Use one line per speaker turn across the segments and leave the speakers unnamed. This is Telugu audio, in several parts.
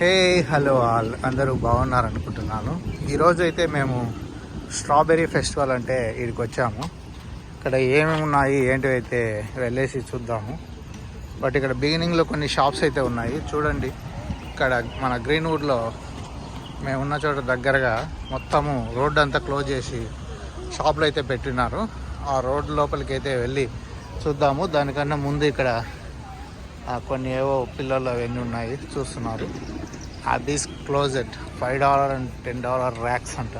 Hey hello all. అందరూ బాగున్నారు అనుకుంటున్నాను ఈరోజు అయితే మేము స్ట్రాబెర్రీ ఫెస్టివల్ అంటే ఇక్కడికి వచ్చాము ఇక్కడ ఏమేమి ఉన్నాయి ఏంటివి అయితే వెళ్ళేసి చూద్దాము. బట్ ఇక్కడ బిగినింగ్లో కొన్ని షాప్స్ అయితే ఉన్నాయి. చూడండి ఇక్కడ మన గ్రీన్వుడ్లో మేము ఉన్న చోట దగ్గరగా మొత్తము రోడ్డు అంతా క్లోజ్ చేసి షాపులు అయితే పెట్టినారు. ఆ రోడ్డు లోపలికి అయితే వెళ్ళి చూద్దాము. దానికన్నా ముందు ఇక్కడ కొన్ని ఏవో పిల్లలు అవన్నీ ఉన్నాయి. చూస్తున్నారు. These closet five dollar and ten dollar racks అంట.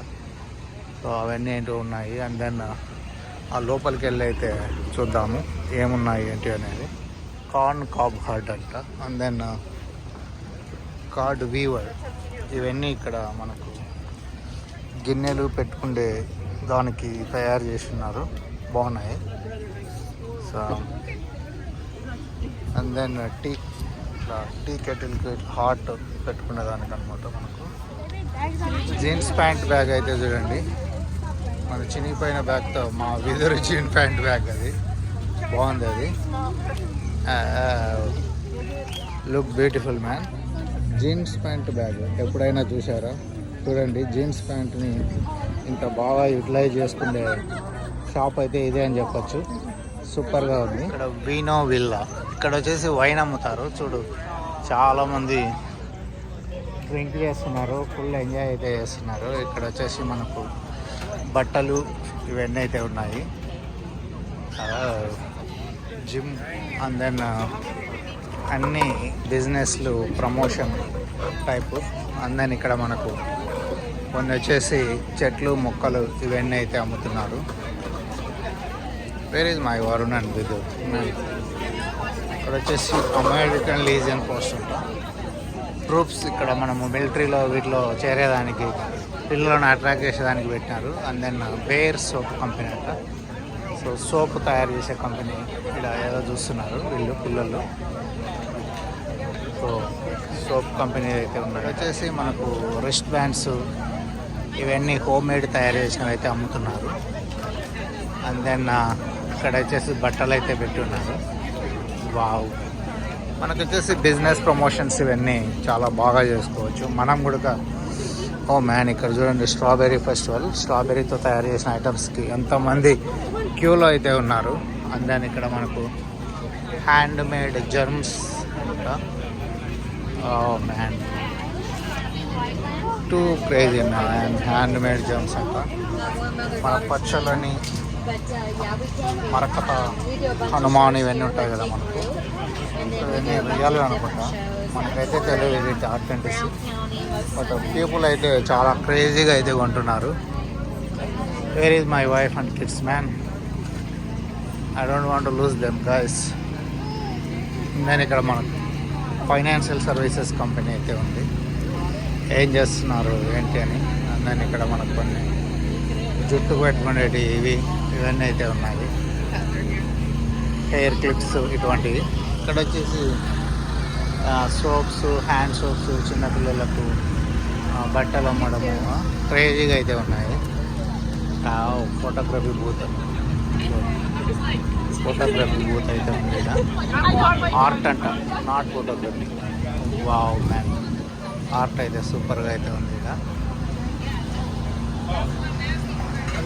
సో అవన్నీ ఏంటో ఉన్నాయి. అండ్ దెన్ uh, ఆ లోపలికి వెళ్ళి అయితే చూద్దాము ఏమున్నాయి ఏంటి అనేది. కార్న్ కాబ్ హర్డ్ అంట. అండ్ దెన్ కార్డ్ వీవర్ ఇవన్నీ ఇక్కడ మనకు గిన్నెలు పెట్టుకుండే దానికి తయారు చేస్తున్నారు. బాగున్నాయి. సో అండ్ దెన్ టీ ఇట్లా టీ కెటిల్కి హాట్ పెట్టుకునే దానికి అనమాట మనకు. జీన్స్ ప్యాంట్ బ్యాగ్ అయితే చూడండి. మన చినిగిపోయిన బ్యాగ్తో మా విదురు జీన్ ప్యాంట్ బ్యాగ్ అది. బాగుంది అది. Look beautiful man. Jeans pant bag ఎప్పుడైనా చూసారా? చూడండి జీన్స్ ప్యాంట్ని ఇంత బాగా యూటిలైజ్ చేసుకునే షాప్ అయితే ఇదే అని చెప్పొచ్చు. సూపర్గా ఉంది. ఇక్కడ వీనో విల్లా. ఇక్కడ వచ్చేసి వైన్ అమ్ముతారు. చూడు చాలా మంది డ్రింక్ చేస్తున్నారు. ఫుల్ ఎంజాయ్ అయితే చేస్తున్నారు. ఇక్కడ వచ్చేసి మనకు బట్టలు ఇవన్నీ అయితే ఉన్నాయి. జిమ్ అండ్ దెన్ uh, అన్ని బిజినెస్లు ప్రమోషన్ టైపు. అండ్ దెన్ ఇక్కడ మనకు కొన్ని వచ్చేసి చెట్లు మొక్కలు ఇవన్నీ అయితే అమ్ముతున్నారు. Where is my Varun and Vidhu ఇక్కడ వచ్చేసి అమెరికన్ లీజియన్ పోస్ట్ ఉంటాం ట్రూప్స్ ఇక్కడ మనము మిలిటరీలో వీటిలో చేరేదానికి పిల్లలను అట్రాక్ట్ చేసేదానికి పెట్టినారు. And then bear soap company అంట. సో సోప్ తయారు చేసే కంపెనీ ఇక్కడ ఏదో చూస్తున్నారు వీళ్ళు పిల్లలు. సో సోప్ కంపెనీ అయితే ఉన్నది. వచ్చేసి మనకు రిస్ట్ బ్యాండ్స్ ఇవన్నీ హోమ్ మేడ్ తయారు చేసినవి అయితే అమ్ముతున్నారు. అండ్ దెన్ ఇక్కడ వచ్చేసి బట్టలు అయితే పెట్టి ఉన్నారు వావ్. మనకు వచ్చేసి బిజినెస్ ప్రమోషన్స్ ఇవన్నీ చాలా బాగా చేసుకోవచ్చు. మనం కూడా ఓ మ్యాన్ ఇక్కడ చూడండి స్ట్రాబెర్రీ ఫెస్టివల్. స్ట్రాబెర్రీతో తయారు చేసిన ఐటమ్స్కి ఎంతోమంది క్యూలో అయితే ఉన్నారు. అండ్ ఇక్కడ మనకు hand made germs oh man. Too crazy man hand made germs అంట. మన పచ్చళ్ళని మరకత హనుమాన్ ఇవన్నీ ఉంటాయి కదా మనకు. ఇవన్నీ రియల్ అనుకుంటా. మనకైతే తెలియదు ఇది ఆర్టెంటిస్ బట్ పీపుల్ అయితే చాలా క్రేజీగా అయితే కొంటున్నారు. Where is my wife and kids man I don't want lose them guys నేను ఇక్కడ మనకు ఫైనాన్షియల్ సర్వీసెస్ కంపెనీ అయితే ఉంది. ఏం చేస్తున్నారు ఏంటి అని? నేను ఇక్కడ మనకు కొన్ని జుట్టు పెట్టుకునేవి ఇవి ఇవన్నీ అయితే ఉన్నాయి. హెయిర్ క్లిప్స్ ఇటువంటివి. ఇక్కడ వచ్చేసి సోప్స్ హ్యాండ్ సోప్స్ చిన్నపిల్లలకు బట్టలు అమ్మడము క్రేజీగా అయితే ఉన్నాయి. ఫోటోగ్రఫీ బూత్ ఫోటోగ్రఫీ బూత్ అయితే ఉంది ఇక్కడ. ఆర్ట్ అంట not photography wow man art అయితే సూపర్గా అయితే ఉంది ఇక్కడ.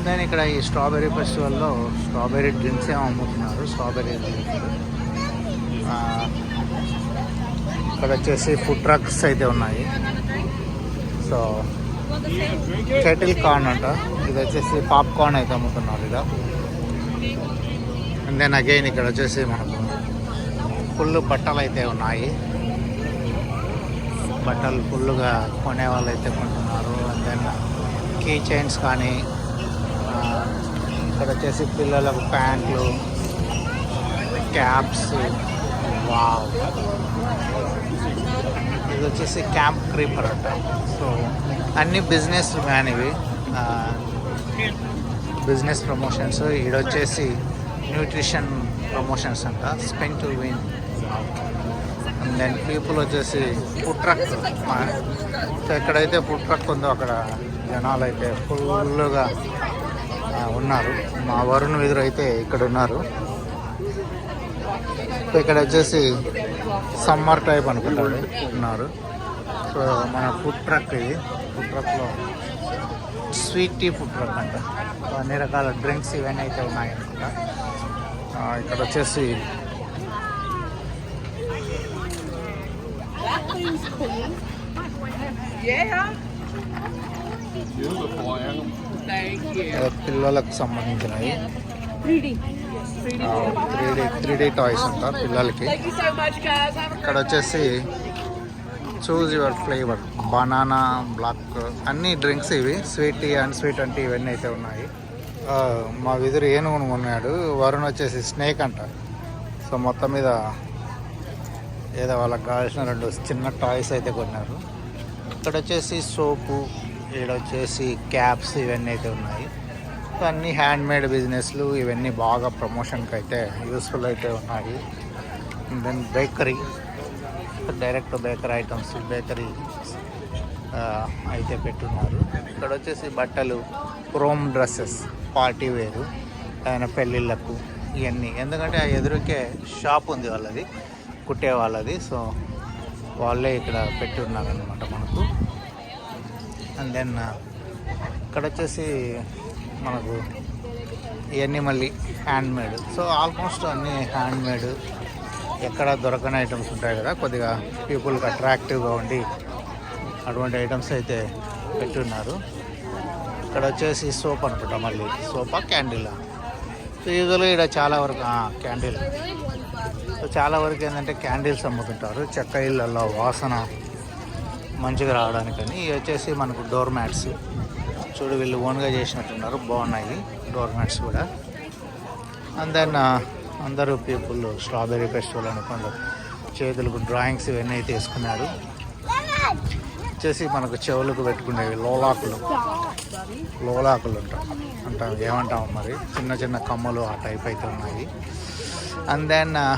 దెన్ ఇక్కడ ఈ స్ట్రాబెర్రీ ఫెస్టివల్లో స్ట్రాబెర్రీ డ్రింక్స్ ఏమో అమ్ముతున్నారు. స్ట్రాబెర్రీ డ్రింక్స్ ఆ, ఇక్కడ వచ్చేసి ఫుడ్ ట్రక్స్ అయితే ఉన్నాయి. సో కెటిల్ కార్న్ అంట. ఇది వచ్చేసి పాప్కార్న్ అయితే అమ్ముతున్నారు ఇక అండ్ దెన్ అగైన్ ఇక్కడ వచ్చేసి మనకు ఫుల్ బట్టలు అయితే ఉన్నాయి. బట్టలు ఫుల్గా కొనే వాళ్ళు అయితే కొంటున్నారు. అండ్ దెన్ కీ చైన్స్ కానీ ఇక్కడ వచ్చేసి పిల్లలకు ప్యాంట్లు క్యాప్స్. వావ్. ఇది వచ్చేసి క్యాంప్ క్రీపర్ అంట. సో అన్ని బిజినెస్ మ్యాన్ ఇవి. Business promotions. ఈడొచ్చేసి వచ్చేసి న్యూట్రిషన్ ప్రమోషన్స్ అంట. Spin to win. And then people వచ్చేసి ఫుడ్ ట్రక్. సో ఎక్కడైతే ఫుడ్ ట్రక్ ఉందో అక్కడ జనాలు అయితే ఫుల్గా ఉన్నారు. మా వరుణ్ ఎదురు అయితే ఇక్కడ ఉన్నారు. ఇక్కడ వచ్చేసి సమ్మర్ టైప్ అనుకుంటారు. ఉన్నారు. సో మన ఫుడ్ ట్రక్ ఇది. ఫుడ్ ట్రక్లో స్వీట్ టీ ఫుడ్ ట్రక్ అంట. అన్ని రకాల డ్రింక్స్ ఇవన్నీ అయితే ఉన్నాయి అనుకుంటా ఆ, ఇక్కడ వచ్చేసి
Yeah.
పిల్లలకు సంబంధించినవి. Three D three D toys అంట పిల్లలకి. ఇక్కడ వచ్చేసి choose your flavour banana black అన్ని డ్రింక్స్ ఇవి. స్వీట్ టీ అండ్ స్వీట్ అంటే ఇవన్నీ అయితే ఉన్నాయి. మా విదురు ఏనుగును కొన్నాడు. వరుణ్ వచ్చేసి స్నేక్ అంట. సో మొత్తం మీద ఏదో వాళ్ళకి కావాల్సిన రెండు చిన్న టాయ్స్ అయితే కొన్నారు. ఇక్కడ వచ్చేసి సోపు ఇక్కడ వచ్చేసి క్యాప్స్ ఇవన్నీ అయితే ఉన్నాయి. అన్నీ అన్ని హ్యాండ్ మేడ్ బిజినెస్లు ఇవన్నీ బాగా ప్రమోషన్కి అయితే యూస్ఫుల్ అయితే ఉన్నాయి. Then bakery direct bakery items bakery అయితే పెట్టున్నారు. ఇక్కడ వచ్చేసి బట్టలు క్రోమ్ డ్రెస్సెస్ పార్టీ వేరు ఆయన పెళ్ళిళ్ళకు ఇవన్నీ. ఎందుకంటే ఆ ఎదురుకే షాప్ ఉంది వాళ్ళది కుట్టే వాళ్ళది సో వాళ్ళే ఇక్కడ పెట్టున్నారు అనమాట మనకు. అండ్ దెన్ uh, ఇక్కడ వచ్చేసి మనకు ఇవన్నీ మళ్ళీ హ్యాండ్ మేడ్ సో ఆల్మోస్ట్ అన్నీ హ్యాండ్ మేడ్ ఎక్కడ దొరకని ఐటమ్స్ ఉంటాయి కదా కొద్దిగా పీపుల్కి అట్రాక్టివ్గా ఉండి అటువంటి ఐటమ్స్ అయితే పెట్టున్నారు. ఇక్కడ వచ్చేసి సోప్ అనుకుంటా మళ్ళీ. సోపా క్యాండిలా? సో యూజువల్గా ఇక్కడ చాలా వరకు క్యాండిల్. సో చాలా వరకు ఏంటంటే క్యాండిల్స్ అమ్ముతుంటారు. చెక్క ఇళ్ళల్లో వాసన మంచిగా రావడానికని. ఇవి వచ్చేసి మనకు డోర్ మ్యాట్స్ చూడు వీళ్ళు ఓన్గా చేసినట్టున్నారు. బాగున్నాయి డోర్ మ్యాట్స్ కూడా. అండ్ దెన్ uh, అందరూ పీపుల్ స్ట్రాబెర్రీ ఫెస్టివల్ అనుకోండి చేతులకు డ్రాయింగ్స్ ఇవన్నీ అయితే వేసుకున్నారు. వచ్చేసి మనకు చెవులకు పెట్టుకునేవి లోలాకులు. లోలాకులు ఉంటాం అంటాం. ఏమంటాం మరి? చిన్న చిన్న కమ్మలు ఆ టైప్ అయితే ఉన్నాయి. అండ్ దెన్ uh,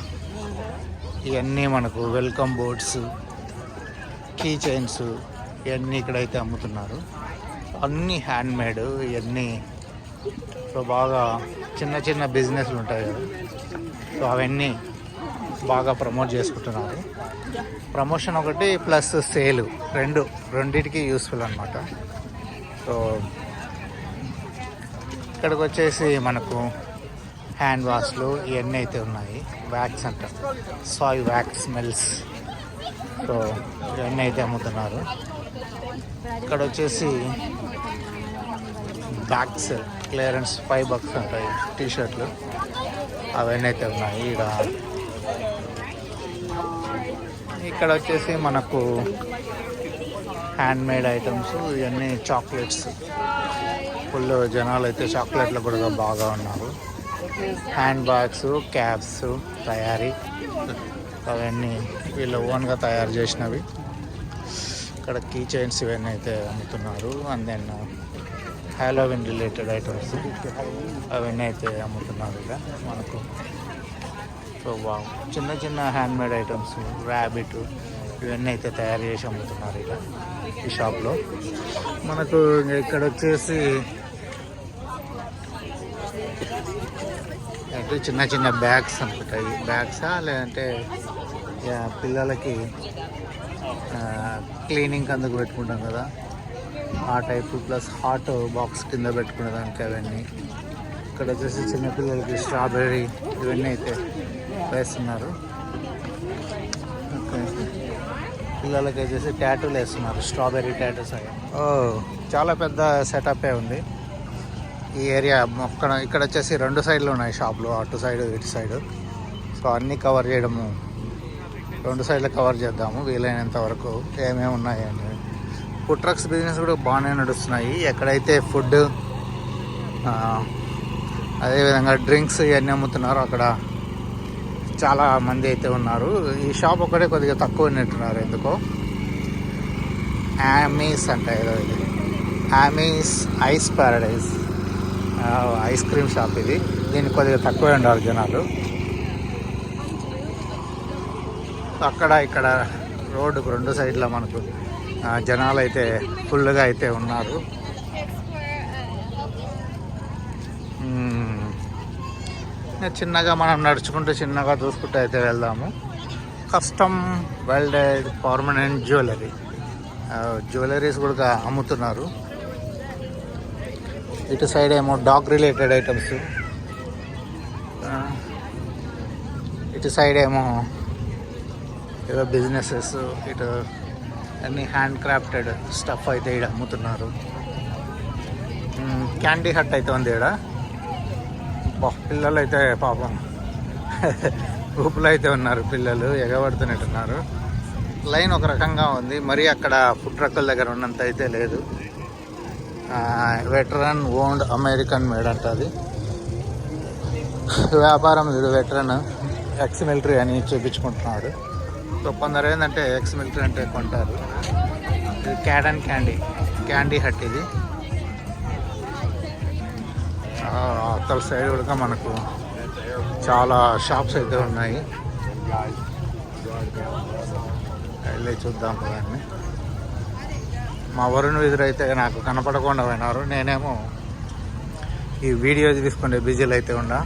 ఇవన్నీ మనకు వెల్కమ్ బోర్డ్స్ కీ చైన్స్ ఇవన్నీ ఇక్కడైతే అమ్ముతున్నారు. అన్నీ హ్యాండ్మేడ్ ఇవన్నీ సో బాగా చిన్న చిన్న బిజినెస్లు ఉంటాయి కదా. సో అవన్నీ బాగా ప్రమోట్ చేసుకుంటున్నారు. ప్రమోషన్ ఒకటి ప్లస్ సేల్ రెండు రెండింటికి యూస్ఫుల్ అనమాట సో ఇక్కడికి వచ్చేసి మనకు హ్యాండ్ వాష్లు ఇవన్నీ అయితే ఉన్నాయి. వ్యాక్స్ అంట సాయ్ వ్యాక్స్ స్మెల్స్ సో ఇవన్నీ అయితే అమ్ముతున్నారు. ఇక్కడ వచ్చేసి బ్యాక్స్ క్లియరెన్స్ ఫైవ్ బక్స్ ఉంటాయి టీ షర్ట్లు అవన్నీ అయితే ఉన్నాయి ఇక్కడ ఇక్కడ వచ్చేసి మనకు హ్యాండ్ మేడ్ ఐటమ్స్ ఇవన్నీ చాక్లెట్స్. ఫుల్ జనాలు అయితే చాక్లెట్లు కూడా బాగా ఉన్నారు. హ్యాండ్ బ్యాగ్స్ క్యాబ్స్ తయారీ. అవన్నీ వీళ్ళు ఓన్గా తయారు చేసినవి. ఇక్కడ కీ చైన్స్ ఇవన్నీ అయితే అమ్ముతున్నారు. And then Halloween related items అవన్నీ అయితే అమ్ముతున్నారు ఇక మనకు. సో వా చిన్న చిన్న హ్యాండ్ మేడ్ ఐటమ్స్ ర్యాబిట్ ఇవన్నీ అయితే తయారు చేసి అమ్ముతున్నారు ఇక ఈ షాప్లో మనకు ఇక్కడ వచ్చేసి అంటే చిన్న చిన్న బ్యాగ్స్ అనుకుంటాయి బ్యాగ్సా లేదంటే పిల్లలకి క్లీనింగ్ అందుకు పెట్టుకుంటాం కదా. ఆ టైప్ ప్లస్ హాట్ బాక్స్ కింద పెట్టుకునే దానికి అవన్నీ. ఇక్కడ వచ్చేసి చిన్నపిల్లలకి స్ట్రాబెర్రీ ఇవన్నీ అయితే వేస్తున్నారు. పిల్లలకి వచ్చేసి ట్యాటూలు వేస్తున్నారు స్ట్రాబెర్రీ ట్యాటూస్ అవి. ఓ చాలా పెద్ద సెటప్ ఉంది. ఈ ఏరియా మొక్క ఇక్కడ వచ్చేసి రెండు సైడ్లు ఉన్నాయి షాపులు అటు సైడ్ ఇటు సైడ్ సో అన్నీ కవర్ చేయడము రెండు సైడ్లు కవర్ చేద్దాము వీలైనంత వరకు ఏమేమి ఉన్నాయి ఫుడ్ ట్రక్స్ బిజినెస్ కూడా బాగానే నడుస్తున్నాయి. ఎక్కడైతే ఫుడ్ అదేవిధంగా డ్రింక్స్ ఇవన్నీ అమ్ముతున్నారు అక్కడ చాలా మంది అయితే ఉన్నారు. ఈ షాప్ ఒకటే కొద్దిగా తక్కువ ఉన్నట్టున్నారు ఎందుకో? యామీస్ అంట ఏదో ఇది. Yummies ice paradise ice cream shop ఇది. దీనికి కొద్దిగా తక్కువే ఉండాలి జనాలు. అక్కడ ఇక్కడ రోడ్డుకు రెండు సైడ్ల మనకు జనాలు అయితే ఫుల్గా అయితే ఉన్నారు. చిన్నగా మనం నడుచుకుంటూ చిన్నగా చూసుకుంటూ అయితే వెళ్దాము. Custom welded permanent jewellery. Jewelleries కూడా అమ్ముతున్నారు. ఇటు సైడ్ ఏమో డాగ్ రిలేటెడ్ ఐటమ్స్. ఇటు సైడ్ ఏమో ఏదో బిజినెసెస్ ఇటు అన్ని హ్యాండ్ క్రాఫ్టెడ్ స్టఫ్ అయితే ఇక్కడ అమ్ముతున్నారు. క్యాండీ హట్ అయితే ఉంది ఇక్కడ పిల్లలు అయితే పాపం. ఊపులు అయితే ఉన్నారు పిల్లలు ఎగబడుతున్నట్టున్నారు. లైన్ ఒక రకంగా ఉంది మరి అక్కడ ఫుడ్ ట్రక్కుల దగ్గర ఉన్నంత అయితే లేదు. వెటరన్ ఓన్డ్ అమెరికన్ మేడ్ అంట అది. వ్యాపారం ఇది వెటరన్ ఎక్స్ మిలిటరీ అని చూపించుకుంటున్నాడు. సో కొందరు ఏంటంటే ఎక్స్ మిలిటరీ అంటే కొంటారు. ఇది cad and candy. Candy hut ఇది. అవతల సైడ్ కూడా మనకు చాలా షాప్స్ అయితే ఉన్నాయి. వెళ్ళి చూద్దాం కదండి మా వరుణ్ ఎదురైతే అయితే నాకు కనపడకుండా పోయినారు. నేనేమో ఈ వీడియో తీసుకునే బిజీలు అయితే ఉన్నా.